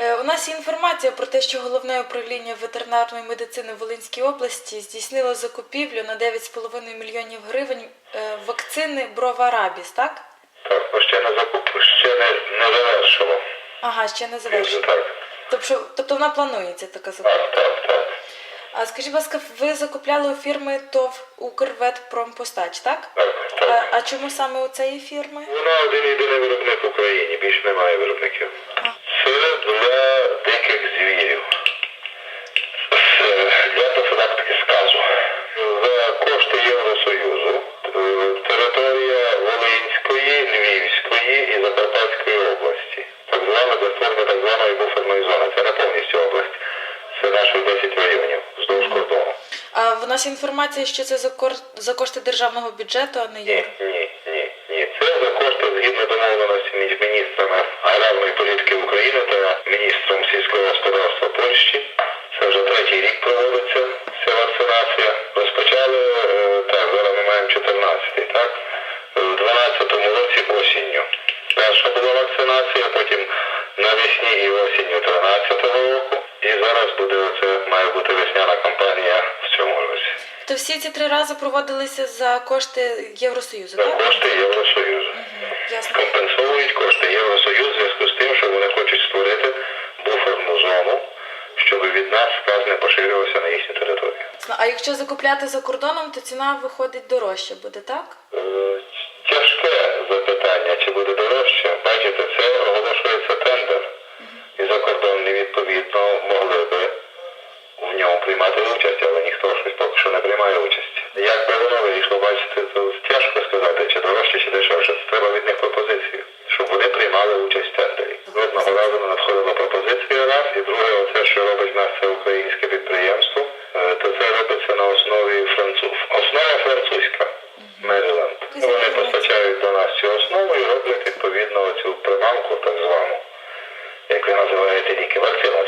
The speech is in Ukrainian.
Е, У нас є інформація про те, що головне управління ветеринарної медицини в Волинській області здійснило закупівлю на 9,5 мільйонів гривень е, вакцини Броварабіс, так? Так, ми ще не закуп, ще не, не завершило. Ага, ще не завершило. Тобто, тобто вона планується така закупка. Так, так, так. А скажіть, будь ласка, ви закупляли у фірми ТОВ Укрветпромпостач, так? Так, А, а чому саме у цієї фірми? Вона один єдиний виробник в Україні, більше немає виробників. Це для диких звірів. Це для профілактики сказу. За кошти Євросоюзу е, територія Волинської, Львівської і Закарпатської області. Так звана для створення так званої буферної зони. Це не повністю область. Це наших 10 районів вздовж кордону. А в нас інформація, що це за, кор- за кошти державного бюджету, а не є? Ні, ні, ні, ні. Це за кошти згідно домовленості між міністрами аграрної політики України та міністром сільського господарства Польщі. Це вже третій рік проводиться ця вакцинація. Розпочали е, так, зараз ми маємо 14-й, так? В 12-му році осінню. Перша була вакцинація, потім навесні і осінню 13-го року. І зараз буде оце має бути весняна кампанія в цьому році. То всі ці три рази проводилися за кошти Євросоюзу, За так? кошти Євросоюзу. Ясно. компенсують кошти Євросоюз в зв'язку з тим, що вони хочуть створити буферну зону, щоб від нас сказ не поширювався на їхню територію. А якщо закупляти за кордоном, то ціна виходить дорожче буде, так? Е, Тяжке запитання, чи відповідно могли би в ньому приймати участь, але ніхто щось поки що не приймає участі. Як би воно вийшло, бачите, то тяжко сказати, чи дорожче, чи дешевше. Це Треба від них пропозицію, щоб вони приймали участь в тендері. Одного разу не надходила пропозиція раз, і друге, оце, що робить в нас це українське підприємство, то це робиться на основі француз. Основа французька. Мериленд. Вони постачають до нас цю основу і роблять відповідно цю приманку, так звану, як ви називаєте ліки. Вакцину